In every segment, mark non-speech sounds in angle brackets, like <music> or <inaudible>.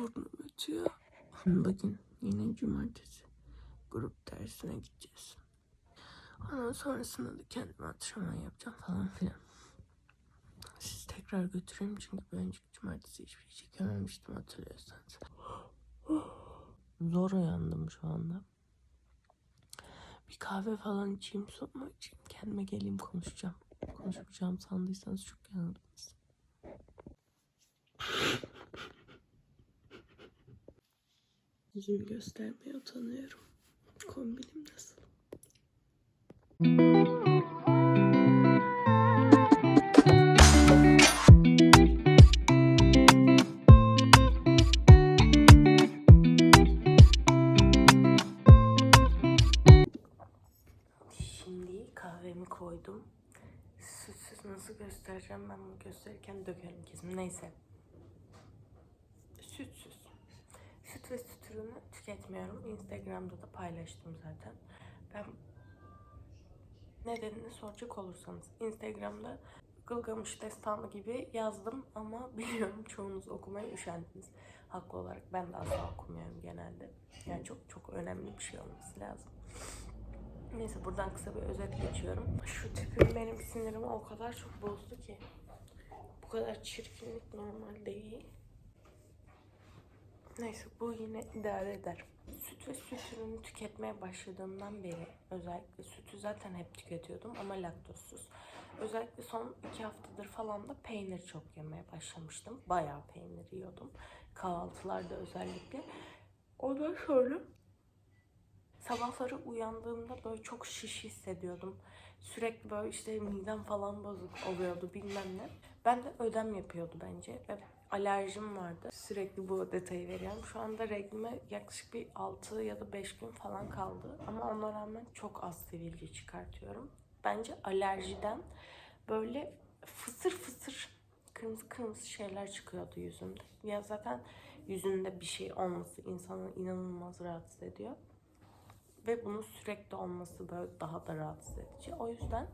burnum ötüyor. Bugün yine cumartesi. Grup dersine gideceğiz. Ondan sonrasında da kendime antrenman yapacağım falan filan. Sizi tekrar götüreyim çünkü bir önceki cumartesi hiçbir şey çekememiştim hatırlıyorsanız. Zor uyandım şu anda. Bir kahve falan içeyim sonra içeyim. Kendime geleyim konuşacağım. Konuşacağım sandıysanız çok yanıldınız. Yüzümü göstermeye utanıyorum. Kombinim nasıl? Şimdi kahvemi koydum. Sütsüz nasıl göstereceğim ben bunu gösterirken dökerim kesin. Neyse. Sütsüz. Süt ve süt ürünü tüketmiyorum. Instagram'da da paylaştım zaten. Ben nedenini soracak olursanız Instagram'da Gılgamış Destanı gibi yazdım ama <laughs> biliyorum çoğunuz okumaya üşendiniz. Haklı olarak ben de asla okumuyorum genelde. Yani çok çok önemli bir şey olması lazım. Neyse buradan kısa bir özet geçiyorum. Şu tipim benim sinirimi o kadar çok bozdu ki. Bu kadar çirkinlik normal değil. Neyse bu yine idare eder. Süt ve süt ürünü tüketmeye başladığımdan beri özellikle sütü zaten hep tüketiyordum ama laktozsuz. Özellikle son iki haftadır falan da peynir çok yemeye başlamıştım. Bayağı peynir yiyordum. Kahvaltılarda özellikle. Ondan sonra sabahları uyandığımda böyle çok şiş hissediyordum. Sürekli böyle işte midem falan bozuk oluyordu bilmem ne. Ben de ödem yapıyordu bence ve alerjim vardı. Sürekli bu detayı veriyorum. Şu anda reglime yaklaşık bir 6 ya da 5 gün falan kaldı. Ama ona rağmen çok az sivilce çıkartıyorum. Bence alerjiden böyle fısır fısır kırmızı kırmızı şeyler çıkıyordu yüzümde. Ya zaten yüzünde bir şey olması insanı inanılmaz rahatsız ediyor. Ve bunun sürekli olması böyle daha da rahatsız edici. O yüzden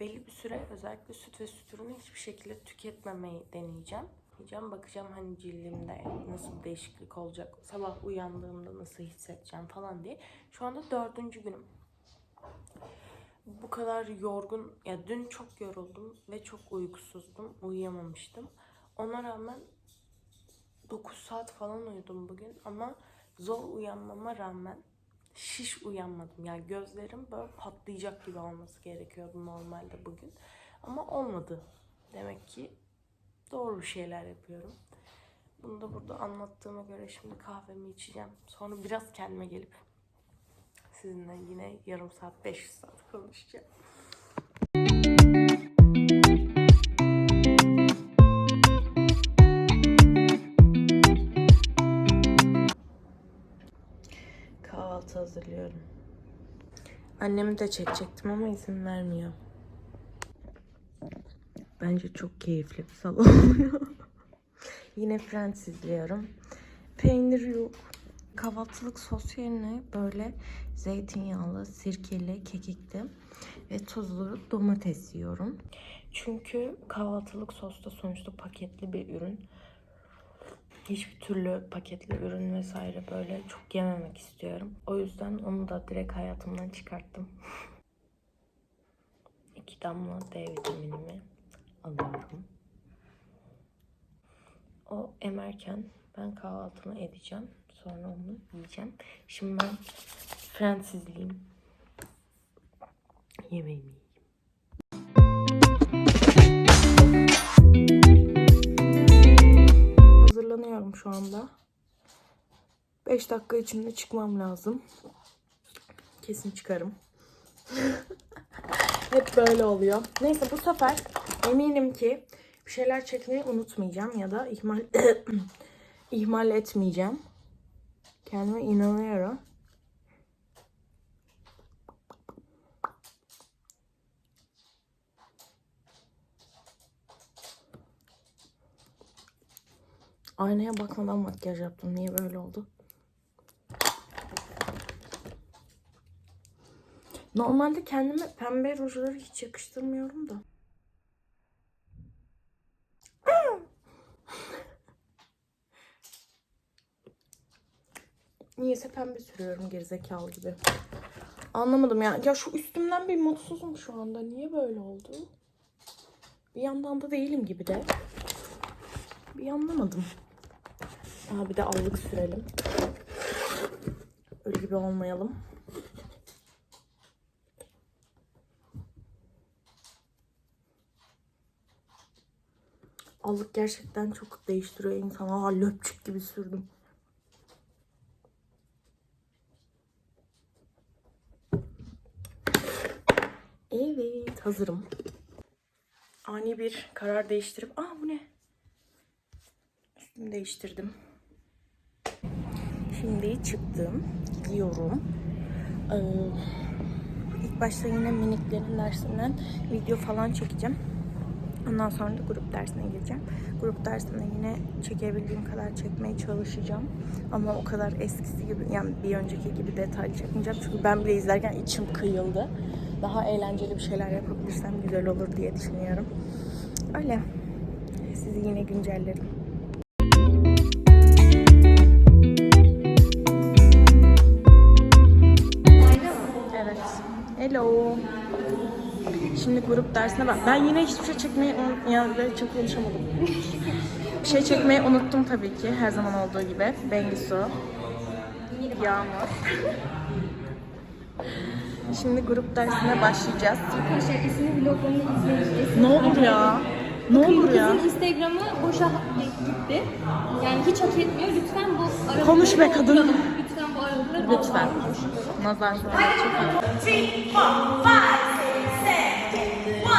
belli bir süre özellikle süt ve süt ürünü hiçbir şekilde tüketmemeyi deneyeceğim. Diyeceğim, bakacağım hani cildimde nasıl bir değişiklik olacak, sabah uyandığımda nasıl hissedeceğim falan diye. Şu anda dördüncü günüm. Bu kadar yorgun, ya dün çok yoruldum ve çok uykusuzdum, uyuyamamıştım. Ona rağmen 9 saat falan uyudum bugün ama zor uyanmama rağmen şiş uyanmadım. Yani gözlerim böyle patlayacak gibi olması gerekiyordu normalde bugün. Ama olmadı. Demek ki doğru şeyler yapıyorum. Bunu da burada anlattığıma göre şimdi kahvemi içeceğim. Sonra biraz kendime gelip sizinle yine yarım saat, 500 saat konuşacağım. Annemi de çekecektim ama izin vermiyor. Bence çok keyifli bir sabah <laughs> oluyor. Yine Friends izliyorum. Peynir yok. Kahvaltılık sos yerine böyle zeytinyağlı, sirkeli, kekikli ve tuzlu domates yiyorum. Çünkü kahvaltılık sos da sonuçta paketli bir ürün. Hiçbir türlü paketli ürün vesaire böyle çok yememek istiyorum. O yüzden onu da direkt hayatımdan çıkarttım. <laughs> İki damla D vitaminimi alıyorum. O emerken ben kahvaltımı edeceğim. Sonra onu yiyeceğim. Şimdi ben Friends izleyeyim. Yemeğimi yiyeyim. Hazırlanıyorum şu anda. 5 dakika içinde çıkmam lazım. Kesin çıkarım. <laughs> Hep böyle oluyor. Neyse bu sefer eminim ki bir şeyler çekmeyi unutmayacağım ya da ihmal <coughs> ihmal etmeyeceğim. Kendime inanıyorum. Aynaya bakmadan makyaj yaptım. Niye böyle oldu? Normalde kendime pembe rujları hiç yakıştırmıyorum da. <laughs> niyeyse pembe sürüyorum gerizekalı gibi. Anlamadım ya. Ya şu üstümden bir mutsuzum şu anda. Niye böyle oldu? Bir yandan da değilim gibi de. Bir anlamadım. Aha bir de allık sürelim. Öyle gibi olmayalım. Allık gerçekten çok değiştiriyor insanı. Aa löpçük gibi sürdüm. Evet hazırım. Ani bir karar değiştirip... Aa bu ne? Üstümü değiştirdim. Şimdi çıktım. Gidiyorum. Ee, ilk başta yine miniklerin dersinden video falan çekeceğim. Ondan sonra da grup dersine gireceğim. Grup dersinde yine çekebildiğim kadar çekmeye çalışacağım. Ama o kadar eskisi gibi yani bir önceki gibi detaylı çekmeyeceğim. Çünkü ben bile izlerken içim kıyıldı. Daha eğlenceli bir şeyler yapabilirsem güzel olur diye düşünüyorum. Öyle. Sizi yine güncellerim. Şimdi grup dersine bak. Ben yine hiçbir şey çekmeyi unuttum. Yani çok konuşamadım. bir şey çekmeyi unuttum tabii ki. Her zaman olduğu gibi. Bengisu. Yağmur. Şimdi grup dersine başlayacağız. Arkadaşlar Esin'in vloglarını izleyin. Esin Ne olur ya. Ne olur ya. Kızın Instagram'ı boşa gitti. Yani hiç hak etmiyor. Lütfen bu aralıkları Konuş be kadın. dolduralım. Lütfen bu aralıkları Lütfen. dolduralım. Nazar sonra çok iyi. three, four, five,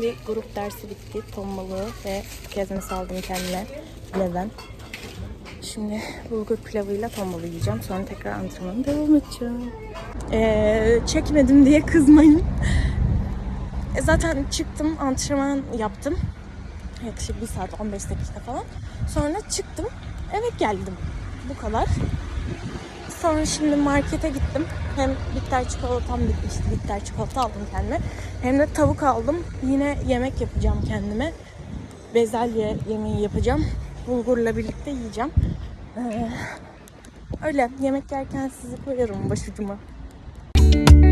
Şimdi grup dersi bitti. Ton balığı ve kezmesi aldım kendime. Neden? Şimdi bulgur pilavıyla ton yiyeceğim. Sonra tekrar antrenmana devam edeceğim. Ee, çekmedim diye kızmayın. E, zaten çıktım, antrenman yaptım. Yaklaşık 1 saat 15 dakika falan. Sonra çıktım, eve geldim. Bu kadar. Sonra şimdi markete gittim. Hem bitter çikolatam bitmişti. Bitter çikolata aldım kendime. Hem de tavuk aldım. Yine yemek yapacağım kendime. Bezelye yemeği yapacağım. Bulgurla birlikte yiyeceğim. Ee, öyle yemek yerken sizi koyarım başucuma. I'll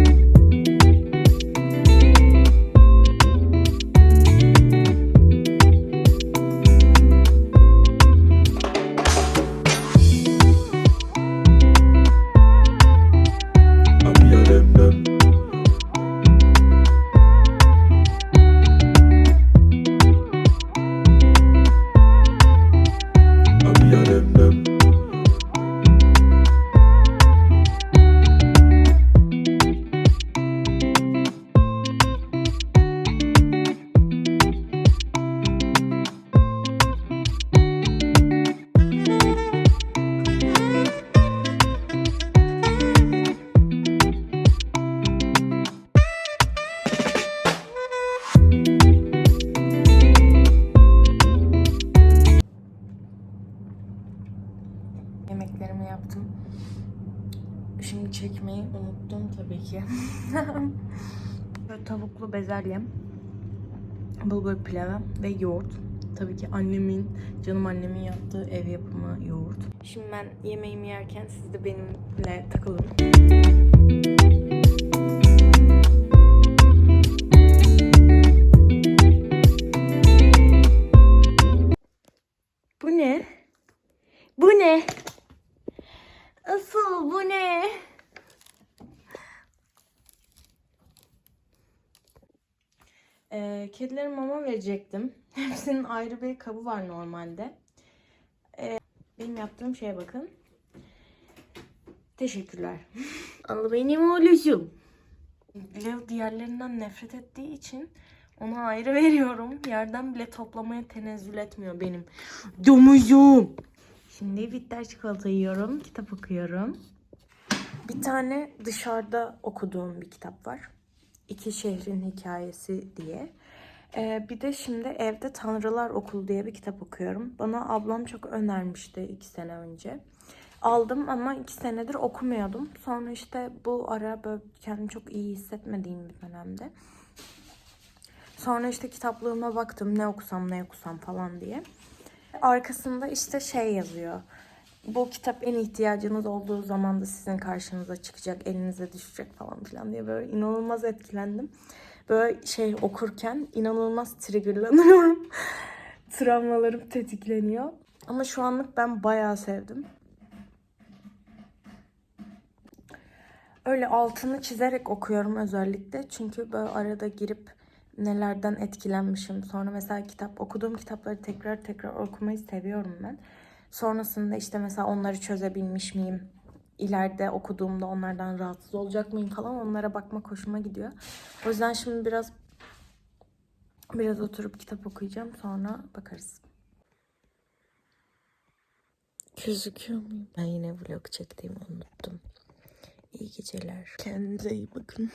<laughs> Böyle tavuklu bezelyem, bulgur pilavı ve yoğurt. Tabii ki annemin, canım annemin yaptığı ev yapımı yoğurt. Şimdi ben yemeğimi yerken siz de benimle takılın. Ee, kedilere mama verecektim. <laughs> Hepsinin ayrı bir kabı var normalde. Ee, benim yaptığım şeye bakın. Teşekkürler. <laughs> Al benim oğluşum. Lev diğerlerinden nefret ettiği için Ona ayrı <laughs> veriyorum. Yerden bile toplamaya tenezzül etmiyor benim. Domuzum. Şimdi bitter çikolata yiyorum. Kitap okuyorum. Bir tane dışarıda okuduğum bir kitap var. İki Şehrin Hikayesi diye. Ee, bir de şimdi evde Tanrılar Okulu diye bir kitap okuyorum. Bana ablam çok önermişti iki sene önce. Aldım ama iki senedir okumuyordum. Sonra işte bu ara böyle kendimi çok iyi hissetmediğim bir dönemde. Sonra işte kitaplığıma baktım ne okusam ne okusam falan diye. Arkasında işte şey yazıyor. Bu kitap en ihtiyacınız olduğu zaman da sizin karşınıza çıkacak, elinize düşecek falan filan diye böyle inanılmaz etkilendim. Böyle şey okurken inanılmaz triggerlanıyorum. <laughs> Travmalarım tetikleniyor. Ama şu anlık ben bayağı sevdim. Öyle altını çizerek okuyorum özellikle. Çünkü böyle arada girip nelerden etkilenmişim. Sonra mesela kitap okuduğum kitapları tekrar tekrar okumayı seviyorum ben. Sonrasında işte mesela onları çözebilmiş miyim? İleride okuduğumda onlardan rahatsız olacak mıyım falan onlara bakmak hoşuma gidiyor. O yüzden şimdi biraz biraz oturup kitap okuyacağım sonra bakarız. Gözüküyor muyum? Ben yine vlog çektiğimi unuttum. İyi geceler. Kendinize iyi bakın.